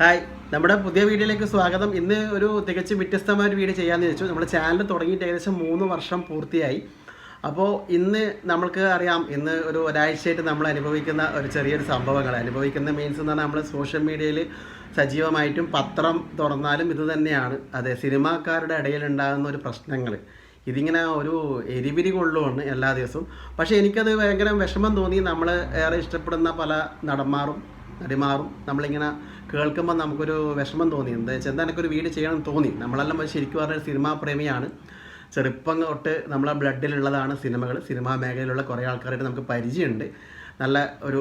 Hi നമ്മുടെ പുതിയ വീഡിയോയിലേക്ക് സ്വാഗതം. ഇന്ന് ഒരു തികച്ചും വ്യത്യസ്തമായ ഒരു വീഡിയോ ചെയ്യാമെന്ന് വെച്ചു നമ്മുടെ ചാനൽ തുടങ്ങിയിട്ട് ഏകദേശം മൂന്ന് വർഷം പൂർത്തിയായി. അപ്പോൾ ഇന്ന് നമ്മൾക്ക് അറിയാം ഇന്ന് ഒരു ഒരാഴ്ചയായിട്ട് നമ്മൾ അനുഭവിക്കുന്ന ഒരു ചെറിയൊരു സംഭവങ്ങൾ അനുഭവിക്കുന്ന മീൻസ് എന്ന് പറഞ്ഞാൽ നമ്മൾ സോഷ്യൽ മീഡിയയിൽ സജീവമായിട്ടും പത്രം തുറന്നാലും ഇത് തന്നെയാണ്. അതെ സിനിമാക്കാരുടെ ഇടയിൽ ഉണ്ടാകുന്ന ഒരു പ്രശ്നങ്ങൾ ഇതിങ്ങനെ ഒരു എരിപിരി കൊള്ളുമാണ് എല്ലാ ദിവസവും. പക്ഷേ എനിക്കത് ഭയങ്കര വിഷമം തോന്നി. നമ്മൾ ഏറെ ഇഷ്ടപ്പെടുന്ന പല നടന്മാരും നടിമാറും നമ്മളിങ്ങനെ കേൾക്കുമ്പോൾ നമുക്കൊരു വിഷമം തോന്നി. എന്താ വെച്ചാൽ എന്താ എനിക്കൊരു വീട് ചെയ്യണം തോന്നി. നമ്മളെല്ലാം ശരിക്കും പറഞ്ഞ സിനിമാ പ്രേമിയാണ്. ചെറുപ്പം തൊട്ട് നമ്മളെ ബ്ലഡിലുള്ളതാണ് സിനിമകൾ സിനിമാ മേഖലയിലുള്ള കുറേ ആൾക്കാരായിട്ട് നമുക്ക് പരിചയമുണ്ട്. നല്ല ഒരു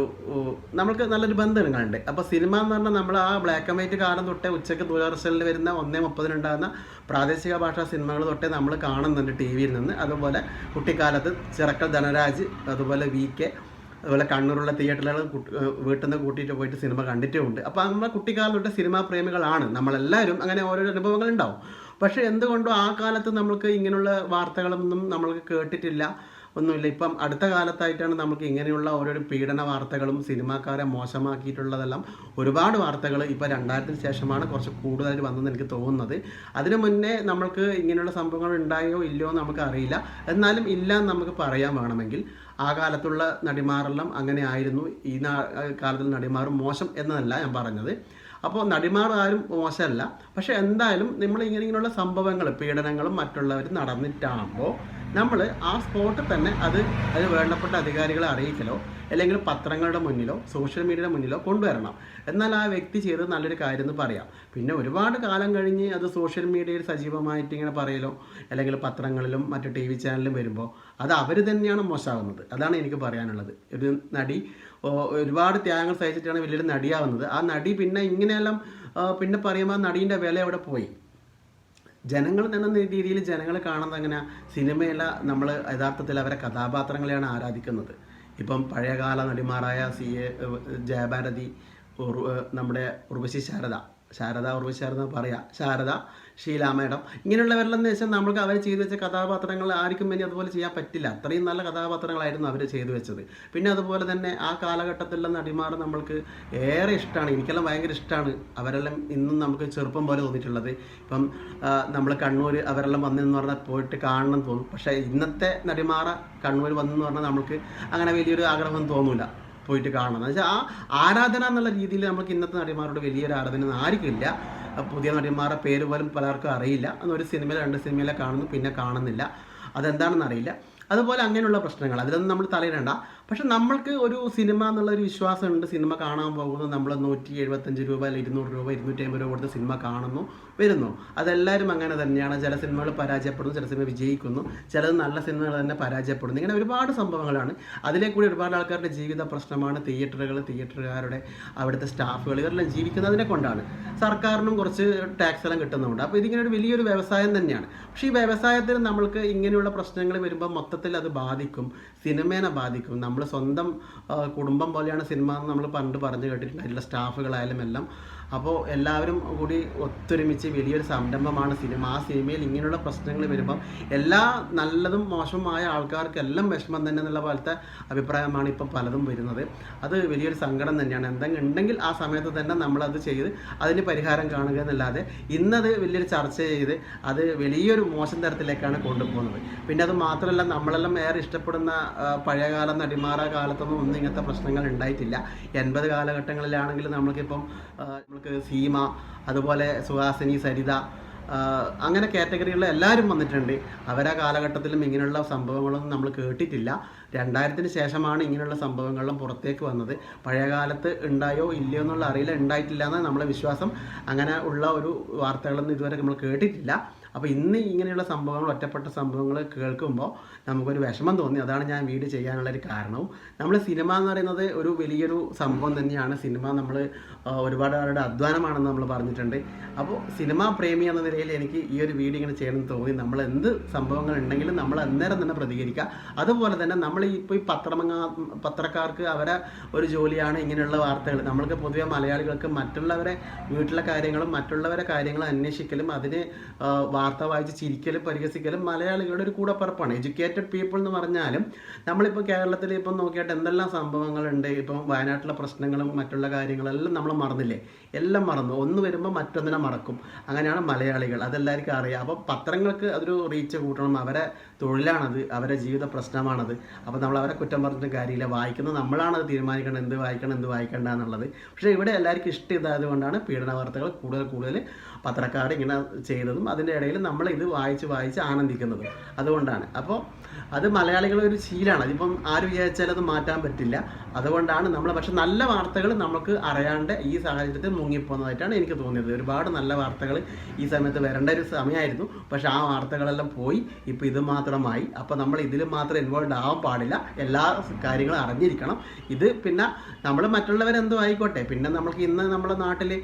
നമുക്ക് നല്ലൊരു ബന്ധങ്ങളുണ്ട്. അപ്പോൾ സിനിമ എന്ന് പറഞ്ഞാൽ നമ്മൾ ആ ബ്ലാക്ക് ആൻഡ് വൈറ്റ് കാലം തൊട്ടേ ഉച്ചയ്ക്ക് ദൂരദർശനിൽ വരുന്ന ഒന്നേ മുപ്പതിനുണ്ടാകുന്ന പ്രാദേശിക ഭാഷാ സിനിമകൾ തൊട്ടേ നമ്മൾ കാണുന്നുണ്ട് ടി വിയിൽ നിന്ന്. അതുപോലെ കുട്ടിക്കാലത്ത് ചിറക്കൽ ധനരാജ് അതുപോലെ വി കെ അതുപോലെ കണ്ണൂരുള്ള തിയേറ്ററുകൾ വീട്ടിൽ നിന്ന് കൂട്ടിയിട്ട് പോയിട്ട് സിനിമ കണ്ടിട്ടുമുണ്ട് അപ്പോൾ നമ്മുടെ കുട്ടിക്കാലത്തെ സിനിമാ പ്രേമികളാണ്. നമ്മളെല്ലാവരും അങ്ങനെ ഓരോരോ അനുഭവങ്ങൾ ഉണ്ടാവും പക്ഷേ എന്തുകൊണ്ടും ആ കാലത്ത് നമ്മൾക്ക് ഇങ്ങനെയുള്ള വാർത്തകളൊന്നും നമ്മൾക്ക് കേട്ടിട്ടില്ല. ഒന്നുമില്ല. ഇപ്പം അടുത്ത കാലത്തായിട്ടാണ് നമുക്ക് ഇങ്ങനെയുള്ള ഓരോരോ പീഡന വാർത്തകളും സിനിമാക്കാരെ മോശമാക്കിയിട്ടുള്ളതെല്ലാം ഒരുപാട് വാർത്തകൾ ഇപ്പോൾ രണ്ടായിരത്തിന് ശേഷമാണ് കുറച്ച് കൂടുതലായിട്ട് വന്നതെന്ന് എനിക്ക് തോന്നുന്നത്. അതിനു മുന്നേ നമ്മൾക്ക് ഇങ്ങനെയുള്ള സംഭവങ്ങൾ ഉണ്ടായോ ഇല്ലയോ എന്ന് നമുക്ക് അറിയില്ല. എന്നാലും ഇല്ല എന്ന് നമുക്ക് പറയാൻ വേണമെങ്കിൽ. ആ കാലത്തുള്ള നടിമാരെല്ലാം അങ്ങനെ ആയിരുന്നു. ഈ കാലത്തുള്ള നടിമാർ മോശം എന്നതല്ല ഞാൻ പറഞ്ഞത്. അപ്പോൾ നടിമാർ ആരും മോശമല്ല. പക്ഷെ എന്തായാലും നമ്മൾ ഇങ്ങനെ ഇങ്ങനെയുള്ള സംഭവങ്ങൾ പീഡനങ്ങളും മറ്റുള്ളവർ നടന്നിട്ടാകുമ്പോൾ നമ്മൾ ആ സ്പോട്ടിൽ തന്നെ അത് അതിന് വേണ്ടപ്പെട്ട അധികാരികളെ അറിയിക്കലോ അല്ലെങ്കിൽ പത്രങ്ങളുടെ മുന്നിലോ സോഷ്യൽ മീഡിയയുടെ മുന്നിലോ കൊണ്ടുവരണം. എന്നാൽ ആ വ്യക്തി ചെയ്തത് നല്ലൊരു കാര്യം എന്ന് പറയാം. പിന്നെ ഒരുപാട് കാലം കഴിഞ്ഞ് അത് സോഷ്യൽ മീഡിയയിൽ സജീവമായിട്ട് ഇങ്ങനെ പറയലോ അല്ലെങ്കിൽ പത്രങ്ങളിലും മറ്റു ടി വി ചാനലിലും വരുമ്പോൾ അത് അവർ തന്നെയാണ് മോശമാകുന്നത്. അതാണ് എനിക്ക് പറയാനുള്ളത്. ഒരു നടി ഒരുപാട് ത്യാഗങ്ങൾ സഹിച്ചിട്ടാണ് വലിയൊരു നടിയാവുന്നത്. ആ നടി പിന്നെ ഇങ്ങനെയെല്ലാം പിന്നെ പറയുമ്പോൾ നടീന്റെ വില എവിടെ പോയി? ജനങ്ങൾ എന്ന രീതിയിൽ ജനങ്ങൾ കാണുന്നത് അങ്ങനെ സിനിമയല്ല നമ്മൾ യഥാർത്ഥത്തിൽ അവരെ കഥാപാത്രങ്ങളെയാണ് ആരാധിക്കുന്നത്. ഇപ്പം പഴയകാല നടിമാരായ സി എ ജയഭാരതി നമ്മുടെ ഉർവശി ശാരദ. ശാരദ ഉർവശി ശാരദ പറയാം. ശാരദ ഷീല മേഡം ഇങ്ങനെയുള്ളവരെല്ലാം എന്ന് വെച്ചാൽ നമ്മൾക്ക് അവർ ചെയ്തു വെച്ച കഥാപാത്രങ്ങൾ ആർക്കും ഇനി അതുപോലെ ചെയ്യാൻ പറ്റില്ല. അത്രയും നല്ല കഥാപാത്രങ്ങളായിരുന്നു അവർ ചെയ്തു വെച്ചത്. പിന്നെ അതുപോലെ തന്നെ ആ കാലഘട്ടത്തിലുള്ള നടിമാർ നമ്മൾക്ക് ഏറെ ഇഷ്ടമാണ് എനിക്കെല്ലാം ഭയങ്കര ഇഷ്ടമാണ് അവരെല്ലാം ഇന്നും നമുക്ക് ചെറുപ്പം പോലെ തോന്നിയിട്ടുള്ളത്. ഇപ്പം നമ്മൾ കണ്ണൂർ അവരെല്ലാം വന്നെന്ന് പറഞ്ഞാൽ പോയിട്ട് കാണണം തോന്നും. പക്ഷേ ഇന്നത്തെ നടിമാറ കണ്ണൂർ വന്നെന്ന് പറഞ്ഞാൽ നമുക്ക് അങ്ങനെ വലിയൊരു ആഗ്രഹം തോന്നൂല പോയിട്ട് കാണണം. എന്ന് വെച്ചാൽ ആ ആരാധന എന്നുള്ള രീതിയിൽ നമുക്ക് ഇന്നത്തെ നടിമാരോട് വലിയൊരു ആരാധന ഒന്നും ആർക്കും ഇല്ല. ആ പുതിയ നടിമാരുടെ പേര് പോലും പലർക്കും അറിയില്ല. ഒരു സിനിമയിൽ രണ്ട് സിനിമയിലെ കാണുന്നു പിന്നെ കാണുന്നില്ല. അതെന്താണെന്ന് അറിയില്ല. അതുപോലെ അങ്ങനെയുള്ള പ്രശ്നങ്ങൾ. അതിലൊന്നും നമ്മൾ തലയിടണ്ട. പക്ഷെ നമ്മൾക്ക് ഒരു സിനിമ എന്നുള്ള ഒരു വിശ്വാസമുണ്ട്. സിനിമ കാണാൻ പോകുന്നത് നമ്മൾ നൂറ്റി എഴുപത്തഞ്ച് രൂപ അല്ലെങ്കിൽ ഇരുന്നൂറ് രൂപ ഇരുന്നൂറ്റി അമ്പത് രൂപ കൊടുത്ത് സിനിമ കാണുന്നു. വരുന്നു. അതെല്ലാവരും അങ്ങനെ തന്നെയാണ്. ചില സിനിമകൾ പരാജയപ്പെടുന്നു ചില സിനിമ വിജയിക്കുന്നു. ചിലത് നല്ല സിനിമകൾ തന്നെ പരാജയപ്പെടുന്നു. ഇങ്ങനെ ഒരുപാട് സംഭവങ്ങളാണ്. അതിലെ കൂടി ഒരുപാട് ആൾക്കാരുടെ ജീവിത പ്രശ്നമാണ് തിയേറ്ററുകൾ തിയേറ്ററുകാരുടെ അവിടുത്തെ സ്റ്റാഫുകൾ. ഇവരെല്ലാം ജീവിക്കുന്നതിനെ കൊണ്ടാണ്. സർക്കാരിനും കുറച്ച് ടാക്സ് എല്ലാം കിട്ടുന്നുണ്ട്. അപ്പോൾ ഇതിങ്ങനെ ഒരു വലിയൊരു വ്യവസായം തന്നെയാണ്. പക്ഷേ ഈ വ്യവസായത്തിൽ നമ്മൾക്ക് ഇങ്ങനെയുള്ള പ്രശ്നങ്ങൾ വരുമ്പോൾ മൊത്തത്തിൽ അത് ബാധിക്കും. സിനിമേനെ ബാധിക്കും. നമ്മൾ സ്വന്തം കുടുംബം പോലെയാണ് സിനിമ എന്ന് നമ്മൾ പണ്ട് പറഞ്ഞു കേട്ടിട്ടുണ്ട്. അതിലുള്ള സ്റ്റാഫുകളായാലും എല്ലാം. അപ്പോൾ എല്ലാവരും കൂടി ഒത്തൊരുമിച്ച് വലിയൊരു സംരംഭമാണ് സിനിമ. ആ സിനിമയിൽ ഇങ്ങനെയുള്ള പ്രശ്നങ്ങൾ വരുമ്പം എല്ലാ നല്ലതും മോശമായ ആൾക്കാർക്കെല്ലാം വിഷമം തന്നെ എന്നുള്ള പോലത്തെ അഭിപ്രായമാണ് ഇപ്പം പലതും വരുന്നത്. അത് വലിയൊരു സങ്കടം തന്നെയാണ്. എന്തെങ്കിലും ഉണ്ടെങ്കിൽ ആ സമയത്ത് തന്നെ നമ്മളത് ചെയ്ത് അതിന് പരിഹാരം കാണുക എന്നല്ലാതെ ഇന്നത് വലിയൊരു ചർച്ച ചെയ്ത് അത് വലിയൊരു മോശം തരത്തിലേക്കാണ് കൊണ്ടുപോകുന്നത്. പിന്നെ അത് മാത്രമല്ല നമ്മളെല്ലാം ഏറെ ഇഷ്ടപ്പെടുന്ന പഴയകാല നടിമാറ കാലത്തൊന്നും ഒന്നും ഇങ്ങനത്തെ പ്രശ്നങ്ങൾ ഉണ്ടായിട്ടില്ല. എൺപത് കാലഘട്ടങ്ങളിലാണെങ്കിൽ നമ്മൾക്കിപ്പം നമുക്ക് സീമ അതുപോലെ സുഹാസിനി സരിത അങ്ങനെ കാറ്റഗറിയിലുള്ള എല്ലാവരും വന്നിട്ടുണ്ട്. അവരാ കാലഘട്ടത്തിലും ഇങ്ങനെയുള്ള സംഭവങ്ങളൊന്നും നമ്മൾ കേട്ടിട്ടില്ല. രണ്ടായിരത്തിന് ശേഷമാണ് ഇങ്ങനെയുള്ള സംഭവങ്ങളെല്ലാം പുറത്തേക്ക് വന്നത്. പഴയ കാലത്ത് ഉണ്ടായോ ഇല്ലയോ എന്നുള്ള അറിയില്ല ഉണ്ടായിട്ടില്ല എന്നാണ് നമ്മളെ വിശ്വാസം. അങ്ങനെ ഉള്ള ഒരു വാർത്തകളൊന്നും ഇതുവരെ നമ്മൾ കേട്ടിട്ടില്ല. അപ്പോൾ ഇന്ന് ഇങ്ങനെയുള്ള സംഭവങ്ങൾ ഒറ്റപ്പെട്ട സംഭവങ്ങൾ കേൾക്കുമ്പോൾ നമുക്കൊരു വിഷമം തോന്നി. അതാണ് ഞാൻ വീഡിയോ ചെയ്യാനുള്ള ഒരു കാരണവും. നമ്മൾ സിനിമ എന്ന് പറയുന്നത് ഒരു വലിയൊരു സംഭവം തന്നെയാണ്. സിനിമ നമ്മൾ ഒരുപാട് ആളുടെ അധ്വാനമാണെന്ന് നമ്മൾ പറഞ്ഞിട്ടുണ്ട്. അപ്പോൾ സിനിമാ പ്രേമി എന്ന നിലയിൽ എനിക്ക് ഈ ഒരു വീഡിയോ ഇങ്ങനെ ചെയ്യണമെന്ന് തോന്നി. നമ്മൾ എന്ത് സംഭവങ്ങൾ ഉണ്ടെങ്കിലും നമ്മൾ അന്നേരം തന്നെ പ്രതികരിക്കുക. അതുപോലെ തന്നെ നമ്മൾ ഇപ്പോൾ ഈ പത്രമങ്ങ പത്രക്കാർക്ക് അവരെ ഒരു ജോലിയാണ് ഇങ്ങനെയുള്ള വാർത്തകൾ. നമ്മൾക്ക് പൊതുവെ മലയാളികൾക്ക് മറ്റുള്ളവരെ വീട്ടിലെ കാര്യങ്ങളും മറ്റുള്ളവരെ കാര്യങ്ങളും അന്വേഷിക്കലും അതിന് വാർത്ത വായിച്ച് ചിരിക്കലും പരിഹസിക്കലും മലയാളികളുടെ ഒരു കൂടപ്പറപ്പാണ്. എഡ്യൂക്കേറ്റഡ് പീപ്പിൾ എന്ന് പറഞ്ഞാലും നമ്മളിപ്പോൾ കേരളത്തിൽ ഇപ്പം നോക്കിയിട്ട് എന്തെല്ലാം സംഭവങ്ങളുണ്ട്? ഇപ്പം വയനാട്ടിലെ പ്രശ്നങ്ങളും മറ്റുള്ള കാര്യങ്ങളെല്ലാം നമ്മൾ മറന്നില്ലേ? എല്ലാം മറന്നു. ഒന്ന് വരുമ്പോൾ മറ്റൊന്നിനെ മറക്കും. അങ്ങനെയാണ് മലയാളികൾ. അതെല്ലാവർക്കും അറിയാം. അപ്പോൾ പത്രങ്ങൾക്ക് അതൊരു റീച്ച് കൂട്ടണം. അവരെ തൊഴിലാണത്. അവരെ ജീവിത പ്രശ്നമാണത്. അപ്പോൾ നമ്മൾ അവരെ കുറ്റം പറഞ്ഞിട്ട് കാര്യമില്ല. വായിക്കുന്നത് നമ്മളാണത് തീരുമാനിക്കണം എന്ത് വായിക്കണം എന്ത് വായിക്കേണ്ട എന്നുള്ളത്. പക്ഷേ ഇവിടെ എല്ലാവർക്കും ഇഷ്ടം ഇതായത് കൊണ്ടാണ് പീഡന വാർത്തകൾ കൂടുതൽ കൂടുതൽ പത്രക്കാർ ഇങ്ങനെ ചെയ്തതും അതിന്റെ ഇടയിൽ നമ്മൾ ഇത് വായിച്ച് വായിച്ച് ആനന്ദിക്കുന്നത്. അതുകൊണ്ടാണ്. അപ്പോൾ അത് മലയാളികളുടെ ഒരു ശീലമാണ്. അതിപ്പം ആര് വിചാരിച്ചാലും അത് മാറ്റാൻ പറ്റില്ല. അതുകൊണ്ടാണ് നമ്മൾ പക്ഷെ നല്ല വാർത്തകൾ നമുക്ക് അറിയാണ്ട് ഈ സാഹചര്യത്തിൽ മുങ്ങിപ്പോകുന്നതായിട്ടാണ് എനിക്ക് തോന്നിയത്. ഒരുപാട് നല്ല വാർത്തകൾ ഈ സമയത്ത് വരേണ്ട ഒരു സമയമായിരുന്നു. പക്ഷെ ആ വാർത്തകളെല്ലാം പോയി. ഇപ്പോൾ ഇത് മാത്രമായി. അപ്പോൾ നമ്മൾ ഇതിൽ മാത്രം ഇൻവോൾവ് ആവാൻ പാടില്ല. എല്ലാ കാര്യങ്ങളും അറിഞ്ഞിരിക്കണം. ഇത് പിന്നെ നമ്മൾ മറ്റുള്ളവരെന്തോ ആയിക്കോട്ടെ. പിന്നെ നമ്മൾക്ക് ഇന്ന് നമ്മുടെ നാട്ടിൽ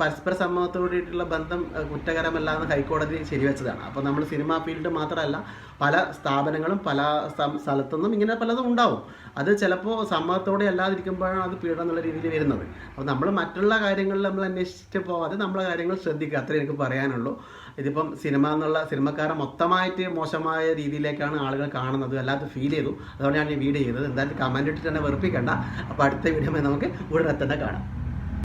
പരസ്പര സമ്മതത്തോടെയുള്ള ബന്ധം കുറ്റകരമല്ലാന്ന് ഹൈക്കോടതി ശരിവെച്ചതാണ് അപ്പോൾ നമ്മൾ സിനിമാ ഫീൽഡ് മാത്രമല്ല പല സ്ഥാപനങ്ങളും പല സ്ഥ- സ്ഥലത്തുനിന്നും ഇങ്ങനെ പലതും ഉണ്ടാവും. അത് ചിലപ്പോൾ സമ്മതത്തോടെ അല്ലാതിരിക്കുമ്പോഴാണ് അത് പീഡനം എന്നുള്ള രീതിയിൽ വരുന്നത്. അപ്പോൾ നമ്മൾ മറ്റുള്ള കാര്യങ്ങളിൽ നമ്മൾ അന്വേഷിച്ച് പോവാതെ നമ്മളെ കാര്യങ്ങൾ ശ്രദ്ധിക്കുക. അത്രേ എനിക്ക് പറയാനുള്ളൂ. ഇതിപ്പം സിനിമ എന്നുള്ള സിനിമക്കാരെ മൊത്തമായിട്ട് മോശമായ രീതിയിലേക്കാണ് ആളുകൾ കാണുന്നത്. അല്ലാതെ ഫീൽ ചെയ്തു. അതുകൊണ്ടാണ് ഞാൻ വീഡിയോ ചെയ്തത്. എന്തായാലും കമന്റ് ഇട്ടിട്ട് തന്നെ വെറുപ്പിക്കണ്ട. അപ്പോൾ അടുത്ത വീഡിയോ നമുക്ക് ഉടനെ തന്നെ കാണാം.